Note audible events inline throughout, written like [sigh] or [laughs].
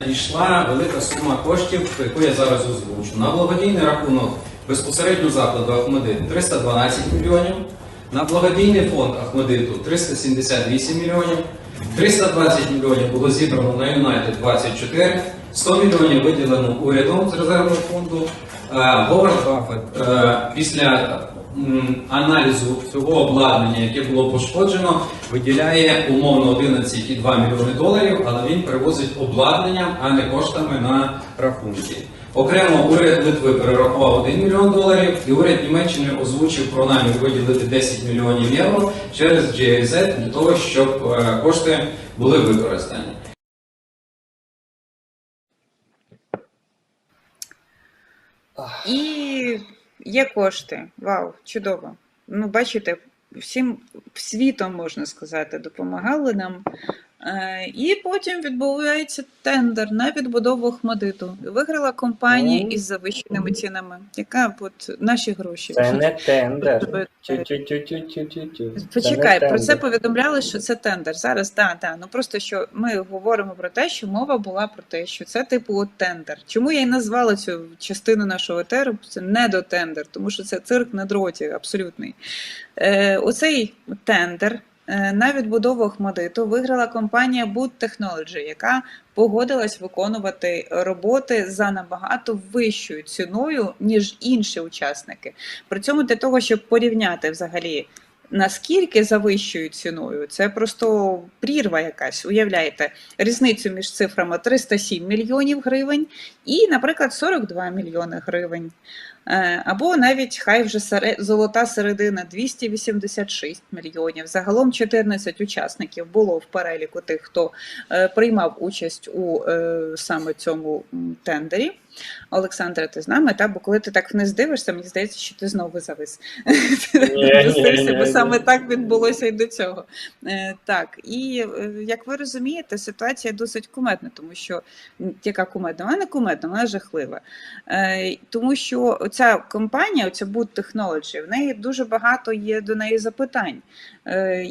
Надійшла велика сума коштів, яку я зараз озвучу. На благодійний рахунок безпосередньо закладу Ахмедит 312 мільйонів, на благодійний фонд Ахмедиту 378 мільйонів, 320 мільйонів було зібрано на Юнайтед 24, 100 мільйонів виділено урядом з резервного фонду. Е, Говард Баффет е, після аналізу цього обладнання, яке було пошкоджено, виділяє умовно 11,2 мільйони доларів, але він перевозить обладнанням, а не коштами на рахунки. Окремо уряд Литви перерахував 1 мільйон доларів, і уряд Німеччини озвучив про намір виділити 10 мільйонів євро через GIZ для того, щоб е, кошти були використані. І є кошти. Вау, чудово. Ну, бачите, всім світом, можна сказати, допомагали нам. Е, І потім відбувається тендер на відбудову Ахмадиту. Виграла компанія Ну. із завищеними цінами. Яка от наші гроші? Це не тендер. Почекай, про це повідомляли, що це тендер. Зараз так, так. Ну просто що ми говоримо про те, що мова була про те, що це типу от тендер. Чому я і назвала цю частину нашого етеру? Це недотендер, тому що це цирк на дроті, абсолютний. Е, оцей тендер. Е, На відбудову Ахмадиту виграла компанія Boot Technology, яка погодилась виконувати роботи за набагато вищою ціною, ніж інші учасники. При цьому для того, щоб порівняти взагалі наскільки за вищою ціною, це просто прірва якась. Уявляєте, різницю між цифрами 307 мільйонів гривень і, наприклад, 42 мільйони гривень. Е, Або навіть хай вже золота середина 286 мільйонів. Загалом 14 учасників було в переліку тих, хто е, приймав участь у е, саме цьому тендері. Олександре, ти з нами? Та? Бо коли ти так вниз дивишся, мені здається, що ти знову завис. [laughs] Бо саме так відбулося і до цього. Е, Так, і е, як ви розумієте, ситуація досить кумедна, тому що яка кумедна? Вона не кумедна, вона жахлива. Е, Тому що ця компанія, оця Boot Technology, в неї дуже багато є до неї запитань.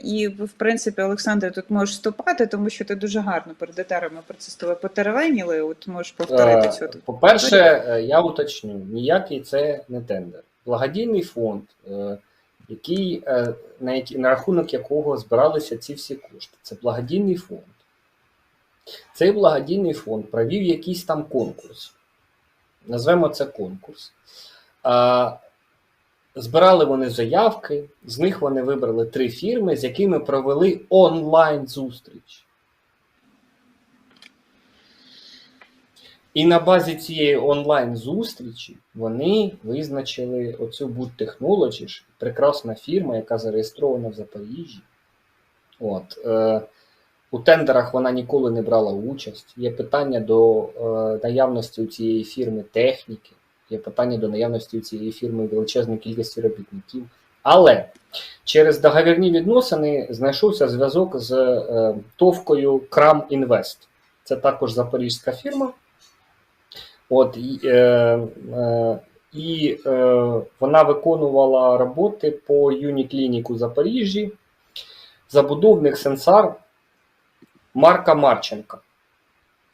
І, в принципі, Олександр, тут можеш вступати, тому що ти дуже гарно перед етерами про це з тобою потеревеніли, от можеш повторити цю. По-перше, е, я уточню, ніякий це не тендер. Благодійний фонд, е, який, е, на, який, на рахунок якого збиралися ці всі кошти. Це благодійний фонд. Цей благодійний фонд провів якийсь там конкурс. Назвемо це конкурс. Збирали вони заявки, з них вони вибрали три фірми, з якими провели онлайн І на базі цієї онлайн-зустрічі вони визначили оцю Boot Technology, прекрасна фірма, яка зареєстрована в Запоріжжі. От, е, у тендерах вона ніколи не брала участь. Є питання до е, наявності у цієї фірми техніки, є питання до наявності у цієї фірми величезної кількості робітників. Але через договірні відносини знайшовся зв'язок з е, товкою Крам Інвест. Це також запорізька фірма. От, і, е, е, і е, вона виконувала роботи по Юніклініку Запоріжжі, забудовник сенсар Марка Марченка.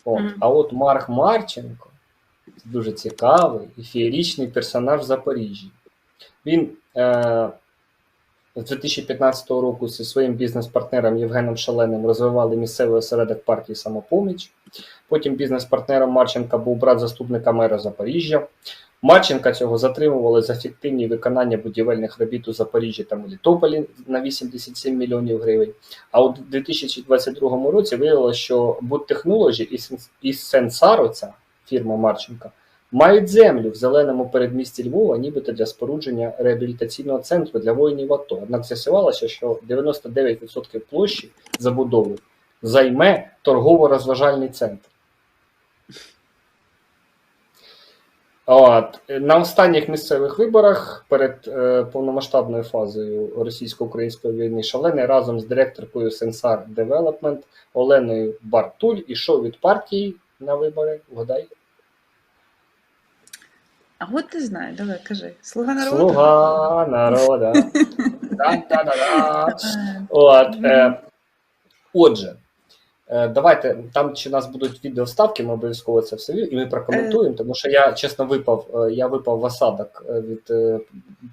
От, Мгм. А от Марк Марченко дуже цікавий і феєрічний персонаж в Запоріжжі. Він е, з 2015 року зі своїм бізнес-партнером Євгеном Шаленим розвивали місцевий осередок партії самопоміч. Потім бізнес-партнером Марченка був брат заступника мера Запоріжжя. Марченка цього затримували за фіктивні виконання будівельних робіт у Запоріжжі та Мелітополі на 87 мільйонів гривень. А у 2022 році виявилося, що Boot Technology і і Сенсаро, ця фірма Марченка, мають землю в зеленому передмісті Львова, нібито для спорудження реабілітаційного центру для воїнів АТО. Однак з'ясувалося, що 99% площі забудови займе торгово-розважальний центр. От. На останніх місцевих виборах перед е, повномасштабною фазою російсько-української війни шалений разом з директоркою Сенсар Development Оленою Бартуль ішов від партії на вибори. Вгадай. А от ти знаю, давай кажи. Слуга народу. Слуга народа. [laughs] От, е, отже, Давайте там чи нас будуть відеоставки, ми обов'язково це все і ми прокоментуємо, тому що я чесно випав, е, я випав в осадок е, від е,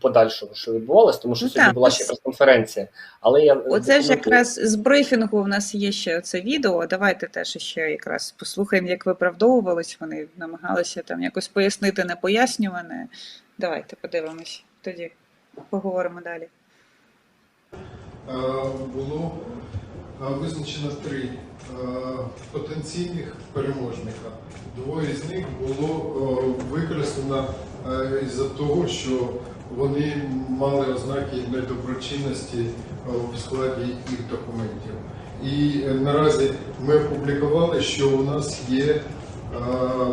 подальшого, що відбувалось, тому що Ну, сьогодні так, була ще прес-конференція. Але я е, Оце ж якраз з брифінгу в нас є ще це відео. Давайте теж ще якраз послухаємо, як виправдовувались вони, намагалися там якось пояснити непояснюване. Давайте подивимось, тоді поговоримо далі. Е, було е, визначено три е, потенційних переможника. Двоє з них було е, використано е, із-за того, що вони мали ознаки недоброчинності е, в складі їх документів. І е, наразі ми опублікували, що у нас є е,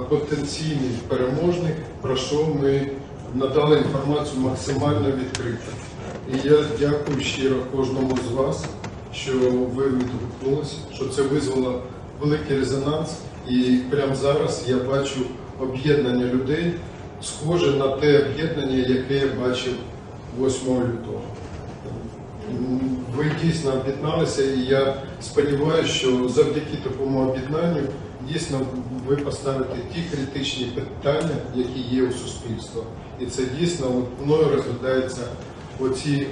потенційний переможник, про що ми надали інформацію максимально відкрито. І я дякую щиро кожному з вас, що ви відгукнулися, що це визвало великий резонанс. І прямо зараз я бачу об'єднання людей, схоже на те об'єднання, яке я бачив 8 лютого. Ви дійсно об'єдналися, і я сподіваюся, що завдяки такому об'єднанню дійсно ви поставите ті критичні питання, які є у суспільства. І це дійсно мною розглядається оці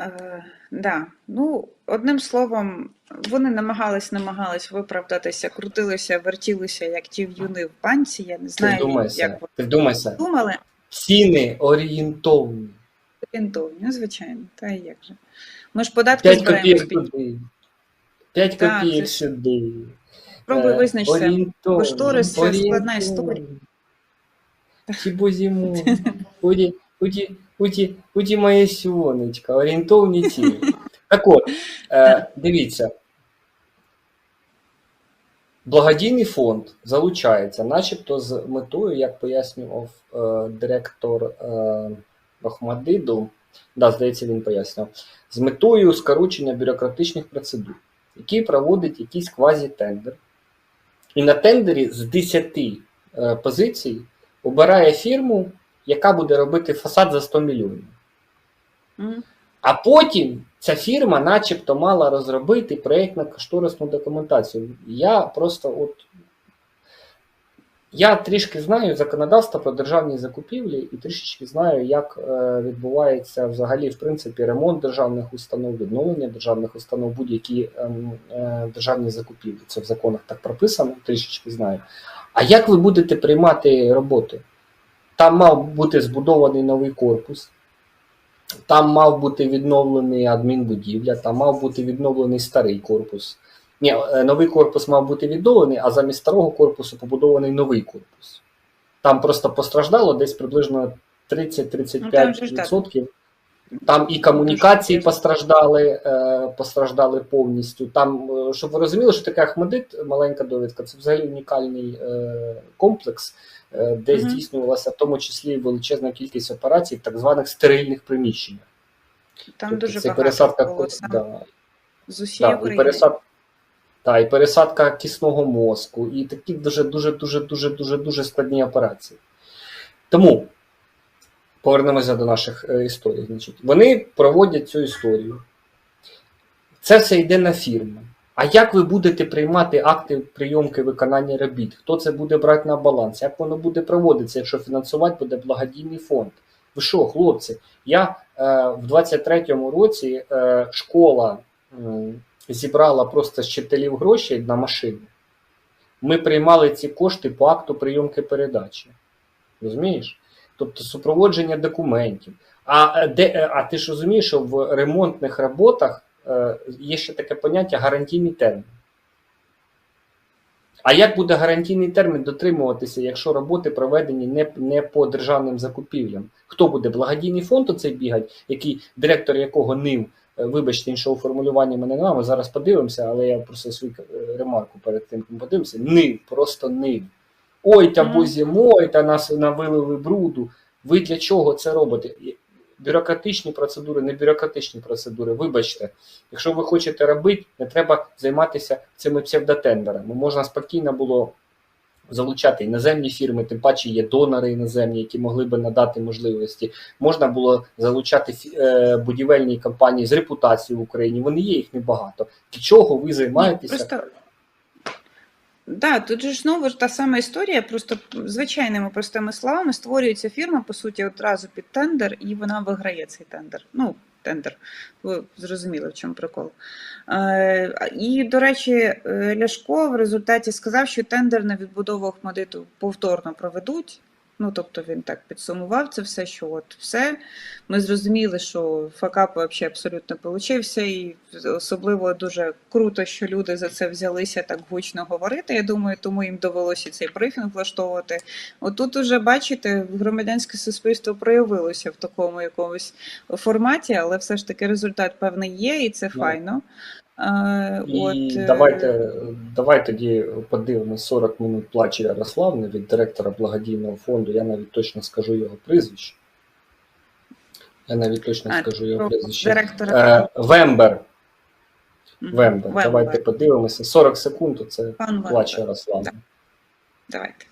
е, да. Ну, одним словом, вони намагались, намагались виправдатися, крутилися, вертілися, як ті в'юни в панці. Я не Ти знаю, вдумайся, як ти вдумайся. думали. Ціни орієнтовні. Орієнтовні, звичайно, та і як же. Ми ж податки 5 збираємо з туди. 5 копійок сюди. Пробуй Е, визначся. Кошторис це складна історія. Чебузімо. Уді, уді, уді, уді моє сьонечка, орієнтовні ціни. Так от, е, дивіться. Благодійний фонд залучається, начебто з метою, як пояснював е, директор е, Охмадиду, да, здається, він пояснював, з метою скорочення бюрократичних процедур, який проводить якийсь квазітендер. І на тендері з 10 е, позицій обирає фірму, яка буде робити фасад за 100 мільйонів. А потім ця фірма, начебто, мала розробити проєктно-кошторисну документацію. Я просто от. Я трішки знаю законодавство про державні закупівлі і трішечки знаю, як е, відбувається взагалі, в принципі, ремонт державних установ, відновлення державних установ, будь-які ем, е, державні закупівлі. Це в законах так прописано, трішечки знаю. А як ви будете приймати роботи? Там мав бути збудований новий корпус, там мав бути відновлений адмінбудівля, там мав бути відновлений старий корпус. Ні, е, новий корпус мав бути відновлений, а замість старого корпусу побудований новий корпус. Там просто постраждало десь приблизно Ну, там же ж так. 30-35%. Там і комунікації постраждали, е, постраждали повністю. Там, е, щоб ви розуміли, що таке Ахмедит, маленька довідка, це взагалі унікальний е, комплекс, де здійснювалася в тому числі величезна кількість операцій в так званих стерильних приміщеннях. Там Тобто дуже це багато пересадка було да, з усієї да, і пересад... та, і пересадка кисного мозку, і такі дуже дуже дуже дуже дуже дуже складні операції. Тому повернемося до наших е, історій. Значить, вони проводять цю історію. Це все йде на фірму. А як ви будете приймати акти прийомки виконання робіт? Хто це буде брати на баланс? Як воно буде проводитися, якщо фінансувати буде благодійний фонд? Ви що, хлопці? Я е, в 23-му році е, школа м, зібрала просто з вчителів гроші на машину. Ми приймали ці кошти по акту прийомки передачі. Розумієш? Тобто супроводження документів. А, е, де, е, а ти ж розумієш, що в ремонтних роботах е, є ще таке поняття гарантійний термін. А як буде гарантійний термін дотримуватися, якщо роботи проведені не, не по державним закупівлям? Хто буде благодійний фонд оцей бігать, який директор якого нив, вибачте, іншого формулювання мене немає, ми зараз подивимося, але я просто свою ремарку перед тим подивимося. Нив, просто нив. Ой, та Мгм. бозі мой, та нас навилили бруду. Ви для чого це робите? Бюрократичні процедури, не бюрократичні процедури. Вибачте, якщо ви хочете робити, не треба займатися цими псевдотендерами. Можна спокійно було залучати іноземні фірми, тим паче є донори іноземні, які могли би надати можливості. Можна було залучати е, будівельні компанії з репутацією в Україні. Вони є їх небагато. Для чого ви займаєтеся? Просто да, тут же ж знову ж та сама історія, просто звичайними простими словами створюється фірма, по суті, одразу під тендер, і вона виграє цей тендер. Ну, тендер. Ви зрозуміли, в чому прикол. Е, і, до речі, е, Ляшко в результаті сказав, що тендер на відбудову Охмадиту повторно проведуть. Ну, тобто він так підсумував це все, що от все. Ми зрозуміли, що факап взагалі абсолютно получився, і особливо дуже круто, що люди за це взялися так гучно говорити. Я думаю, тому їм довелося цей брифінг влаштовувати. Отут уже бачите, громадянське суспільство проявилося в такому якомусь форматі, але все ж таки результат певний є, і це Ну, файно. Е, І е, давайте, давай тоді подивимось 40 минут плаче Ярославни від директора благодійного фонду. Я навіть точно скажу його прізвище. Я навіть точно А, скажу його прізвище. директора. Е, Вембер. Вембер. Вембер. Давайте подивимося. 40 секунд це плач. Ярославни. Давайте.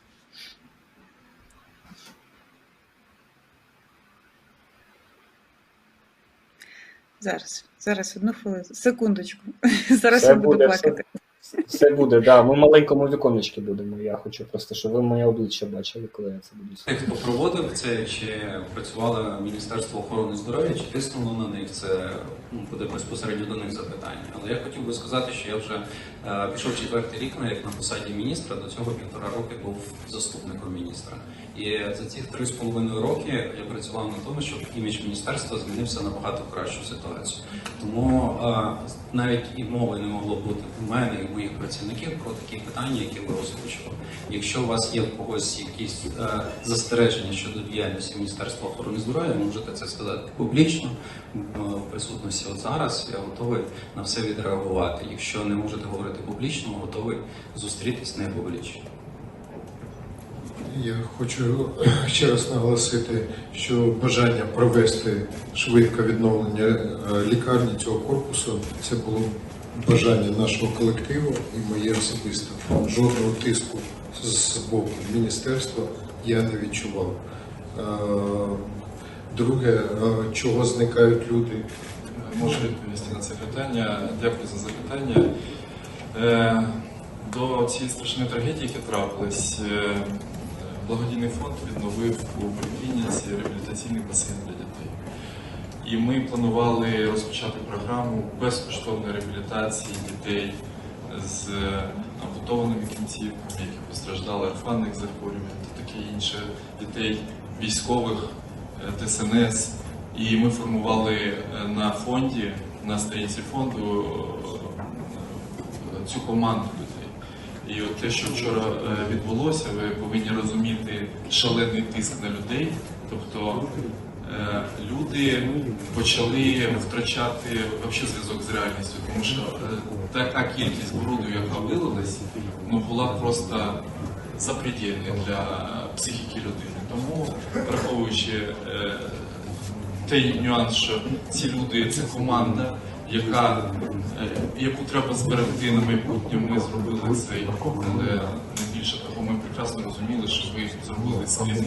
Зараз, зараз одну хвилину, секундочку. [laughs] Зараз Все я буду буде, плакати. Все буде, да. Ми маленькому віконечки будемо. Я хочу просто, щоб ви моє обличчя бачили, коли я це буду. Ти хто проводив це, чи працювало Міністерство охорони здоров'я, чи тиснуло на них, це буде безпосередньо до них запитання. Але я хотів би сказати, що я вже е, пішов четвертий рік на як на посаді міністра, до цього півтора роки був заступником міністра. І за ці три з половиною роки я працював на тому, щоб імідж міністерства змінився набагато кращу ситуацію. Тому е, навіть і мови не могло бути в мене і в моїх працівників про такі питання, які ви озвучували. Якщо у вас є в когось якісь е, застереження щодо діяльності Міністерства охорони здоров'я, можете це сказати публічно в присутності. От зараз я готовий на все відреагувати. Якщо не можете говорити публічно, готовий зустрітись не публічно. Я хочу ще раз наголосити, що бажання провести швидко відновлення е, лікарні цього корпусу це було бажання нашого колективу і моє особисто. Жодного тиску з боку міністерства я не відчував. Е, Друге, е, чого зникають люди? Можу відповісти на це питання. Дякую за запитання. Е, До цієї страшної трагедії, яка трапилась, е, благодійний фонд відновив у Поліклініці реабілітаційний басейн для дітей. І ми планували розпочати програму безкоштовної реабілітації дітей з ампутованими кінцівками, які постраждали орфанних захворювань та таке інше, дітей військових, е, ДСНС. І ми формували е, на фонді, на сторінці фонду е, цю команду людей. І от те, що вчора е, відбулося, ви повинні розуміти шалений тиск на людей. Тобто люди почали втрачати зв'язок з реальністю, тому що така кількість бруду, яка вилилась, ну була просто запредельна для психіки людини. Тому, враховуючи той нюанс, що ці люди це команда, яка, е, яку треба зберегти на майбутнє. Ми зробили це, але не більше того, ми прекрасно розуміли, що ви зробили сліди.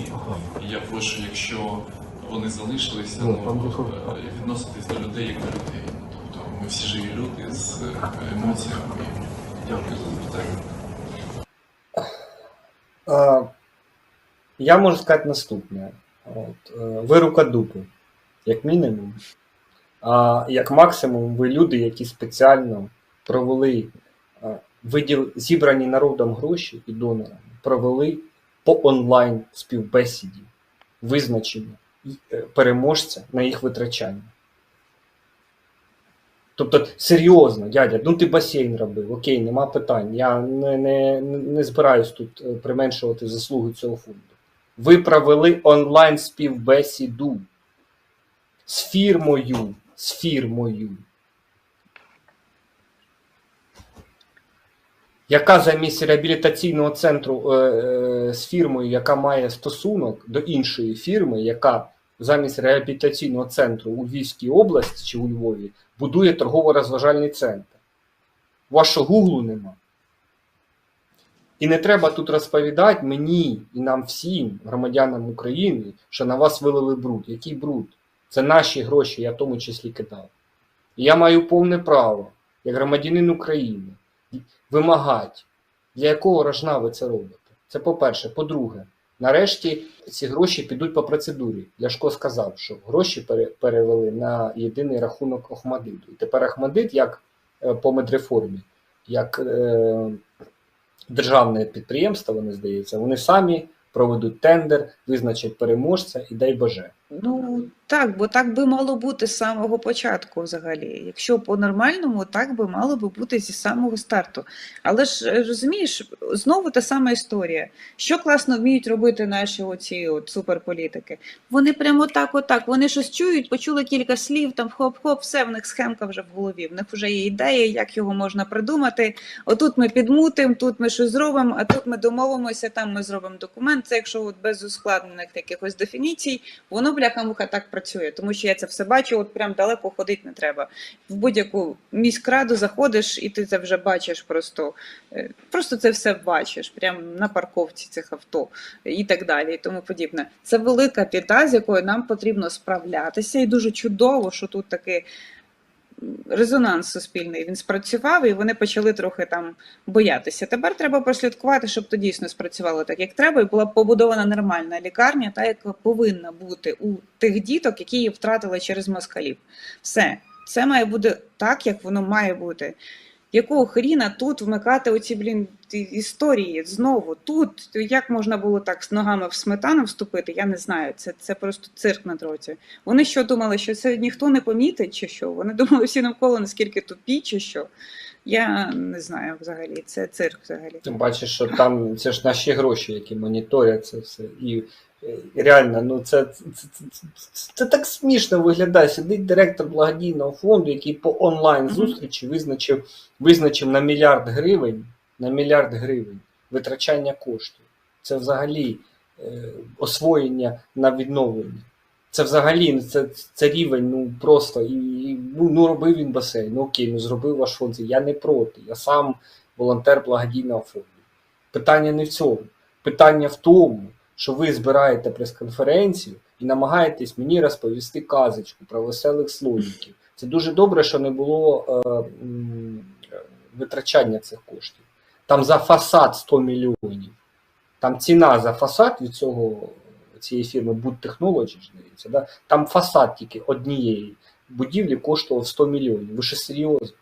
І я прошу, якщо вони залишилися, ну, відноситись до людей як до людей. Тобто ми всі живі люди з е, емоціями. Дякую за запитання. Я можу сказати наступне. От, е, ви рукодупи, як мінімум. А як максимум, ви люди, які спеціально провели виділ, зібрані народом гроші і донорами, провели по онлайн співбесіді визначення е, переможця на їх витрачання. Тобто, серйозно, дядя, ну ти басейн робив, окей, нема питань. Я не, не, не збираюсь тут е, применшувати заслуги цього фонду. Ви провели онлайн співбесіду з фірмою, з фірмою, яка замість реабілітаційного центру е, е, з фірмою, яка має стосунок до іншої фірми, яка замість реабілітаційного центру у Львівській області чи у Львові будує торгово-розважальний центр. Вашого гуглу нема. І не треба тут розповідати мені і нам всім, громадянам України, що на вас вилили бруд. Який бруд? Це наші гроші, я в тому числі кидав. І я маю повне право, як громадянин України, вимагати, для якого рожна ви це робите. Це по-перше. По-друге, нарешті ці гроші підуть по процедурі. Ляшко сказав, що гроші перевели на єдиний рахунок Охмадиту. І тепер Охмадит, як е, по медреформі, як е, державне підприємство, вони здається, вони самі проведуть тендер, визначать переможця і дай Боже. Ну так, бо так би мало бути з самого початку взагалі. Якщо по-нормальному, так би мало би бути зі самого старту. Але ж е, розумієш, знову та сама історія. Що класно вміють робити наші оці от суперполітики? Вони прямо так, отак. Вони щось чують, почули кілька слів, там хоп-хоп, все в них схемка вже в голові. В них вже є ідея, як його можна придумати. Отут ми підмутимо, тут ми щось зробимо, а тут ми домовимося, там ми зробимо документ. Це якщо от без ускладнених якихось дефініцій, воно бляха-муха так працює, тому що я це все бачу, от прям далеко ходити не треба. В будь-яку міськраду заходиш, і ти це вже бачиш просто. е, Просто це все бачиш, прям на парковці цих авто і так далі, і тому подібне. Це велика біда, з якою нам потрібно справлятися, і дуже чудово, що тут такий м, резонанс суспільний він спрацював, і вони почали трохи там боятися. Тепер треба прослідкувати, щоб то дійсно спрацювало так, як треба, і була побудована нормальна лікарня, та яка повинна бути у тих діток, які її втратили через москалів. Все, це має бути так, як воно має бути. Якого хріна тут вмикати оці, блін, історії знову тут? Як можна було так з ногами в сметану вступити? Я не знаю. Це, це просто цирк на дроті. Вони що думали, що це ніхто не помітить, чи що? Вони [laughs] думали всі навколо наскільки тупі, чи що? Я не знаю взагалі. Це цирк взагалі. Ти бачиш, що там це ж наші гроші, які моніторять це все. І реально, ну це, це, це, це, це так смішно виглядає. Сидить директор благодійного фонду, який по онлайн зустрічі визначив, визначив на мільярд гривень, на мільярд гривень витрачання коштів. Це взагалі е, освоєння на відновлення. Це взагалі це, це рівень, ну просто і, і, ну, ну робив він басейн. Ну окей, ну зробив ваш фонд. Я не проти. Я сам волонтер благодійного фонду. Питання не в цьому. Питання в тому, що ви збираєте прес-конференцію і намагаєтесь мені розповісти казочку про веселих слоніків. Це дуже добре, що не було е, витрачання цих коштів. Там за фасад 100 мільйонів. Там ціна за фасад від цього цієї фірми Boot Technology, здається, да? там фасад тільки однієї будівлі коштував 100 мільйонів. Ви що серйозно?